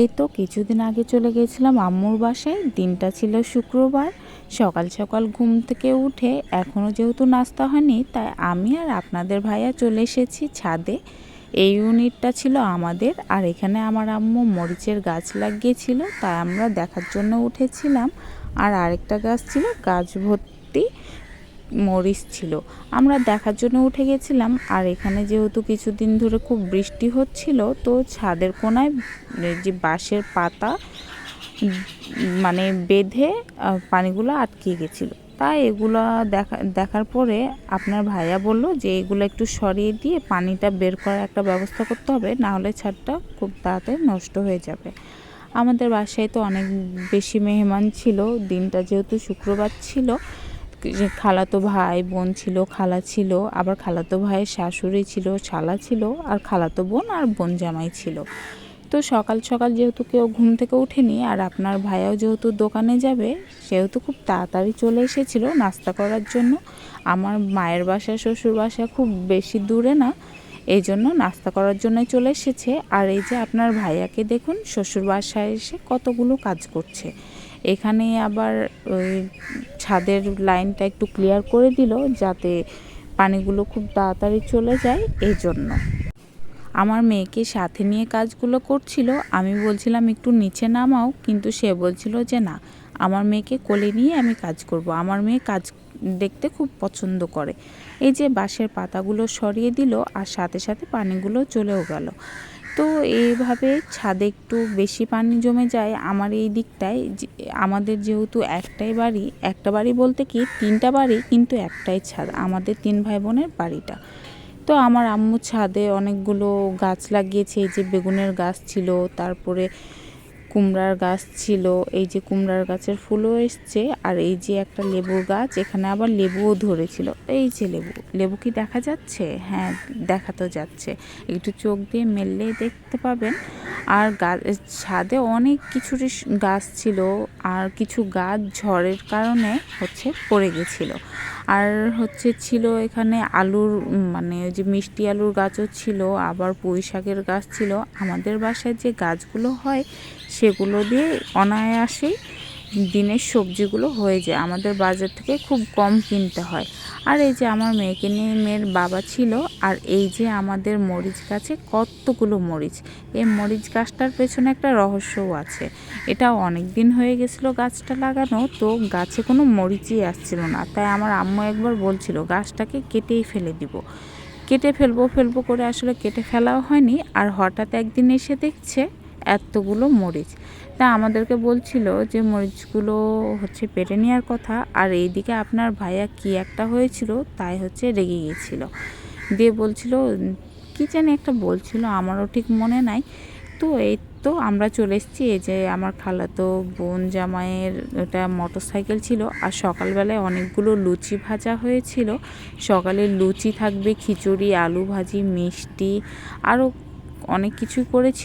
এই তো কিছুদিন আগে চলে গেছিলাম আম্মুর বাসায়, দিনটা ছিল শুক্রবার। সকাল সকাল ঘুম থেকে উঠে এখনও যেহেতু নাস্তা হয়নি, তাই আমি আর আপনাদের ভাইয়া চলে এসেছি ছাদে। এই ইউনিটটা ছিল আমাদের, আর এখানে আমার আম্মু মরিচের গাছ লাগিয়েছিল, তাই আমরা দেখার জন্য উঠেছিলাম। আর আরেকটা গাছ ছিল গাছ ভর্তি মরিচ ছিল। আমরা দেখার জন্য উঠে গেছিলাম, আর এখানে যেহেতু কিছুদিন ধরে খুব বৃষ্টি হচ্ছিল, তো ছাদের কোনায় যে বাঁশের পাতা মানে বেঁধে পানিগুলো আটকে গেছিল। তাই এগুলো দেখা, দেখার পরে আপনার ভাইয়া বলল যে এগুলো একটু সরিয়ে দিয়ে পানিটা বের করার একটা ব্যবস্থা করতে হবে, না হলে ছাদটা খুব তাড়াতাড়ি নষ্ট হয়ে যাবে। আমাদের বাসায় তো অনেক বেশি মেহমান ছিল, দিনটা যেহেতু শুক্রবার ছিল যে খালাতো ভাই বোন ছিল, খালা ছিল, আবার খালাতো ভাইয়ের শাশুড়ি ছিল, শালা ছিল, আর খালাতো বোন আর বোন জামাই ছিল। তো সকাল সকাল যেহেতু কেউ ঘুম থেকে ওঠেনি, আর আপনার ভাইয়াও যেহেতু দোকানে যাবে, সেহেতু খুব তাড়াতাড়ি চলে এসেছিল নাস্তা করার জন্য। আমার মায়ের বাসা, শ্বশুর বাসা খুব বেশি দূরে না এই জন্য নাস্তা করার জন্য চলে এসেছে। আর এই যে আপনার ভাইয়াকে দেখুন, শ্বশুর বাসায় এসে কতগুলো কাজ করছে। এখানে আবার ওই ছাদের লাইনটা একটু ক্লিয়ার করে দিল যাতে পানিগুলো খুব তাড়াতাড়ি চলে যায় এই জন্য আমার মেয়েকে সাথে নিয়ে কাজগুলো করছিল, আমি বলছিলাম একটু নিচে নামাও, কিন্তু সে বলছিল যে না, আমার মেয়েকে কোলে নিয়ে আমি কাজ করব। আমার মেয়ে কাজ দেখতে খুব পছন্দ করে। এই যে বাঁশের পাতাগুলো সরিয়ে দিল আর সাথে সাথে পানিগুলো চলেও গেল। তো এইভাবে ছাদে একটু বেশি পানি জমে যায় আমার এই দিকটায়। আমাদের যেহেতু একটাই বাড়ি, একটা বাড়ি বলতে কি তিনটা বাড়ি কিন্তু একটাই ছাদ, আমাদের তিন ভাই বোনের বাড়িটা। তো আমার আম্মু ছাদে অনেকগুলো গাছ লাগিয়েছে, এই যে বেগুনের গাছ ছিল, তারপরে কুমড়ার গাছ ছিল, এই যে কুমড়ার গাছের ফুলও এসছে, আর এই যে একটা লেবু গাছ, এখানে আবার লেবুও ধরেছিল। এই যে লেবু লেবু কি দেখা যাচ্ছে? হ্যাঁ দেখা তো যাচ্ছে। একটু চোখ দিয়ে মেললেই দেখতে পাবেন। আর গাছ ছাদে অনেক কিছুরই গাছ ছিল আর কিছু গাছ ঝড়ের কারণে হচ্ছে পড়ে গেছিল। আর হচ্ছে ছিল এখানে আলুর মানে যে মিষ্টি আলুর গাছও ছিল, আবার পুঁই শাকের গাছ ছিল। আমাদের বাসায় যে গাছগুলো হয় সেগুলো দিয়ে অনায়াসেই দিনের সবজিগুলো হয়ে যায়। আমাদের বাজার থেকে খুব কম কিনতে হয়। আর এই যে আমার মেয়েকে নিয়ে মেয়ের বাবা ছিল, আর এই যে আমাদের মরিচ গাছে কতগুলো মরিচ, এই মরিচ গাছটার পেছনে একটা রহস্যও আছে। এটা অনেক দিন হয়ে গেছিল গাছটা লাগানো, তো গাছে কোনো মরিচই আসছিল না। তাই আমার আম্মু একবার বলছিল, গাছটাকে কেটেই ফেলে দিব। কেটে ফেলব ফেলব করে আসলে কেটে ফেলাও হয়নি। আর হঠাৎ একদিন এসে দেখছে এতগুলো মরিচ। তা আমাদেরকে বলছিল যে মরিচগুলো হচ্ছে পেটে নেওয়ার কথা, আর এইদিকে আপনার ভাইয়া কি একটা হয়েছিল তাই হচ্ছে রেগে গিয়েছিল। দিয়ে বলছিল, কি জানি একটা বলছিল, আমারও ঠিক মনে নাই। তো এই তো আমরা চলে এসেছি, এই যে আমার খালাতো বোন জামাইয়ের ওটা মোটর সাইকেল ছিল, আর সকালবেলায় অনেকগুলো লুচি ভাজা হয়েছিল। সকালে লুচি থাকবে, খিচুড়ি, আলু ভাজি, মিষ্টি, আরও অনেক কিছুই করেছি।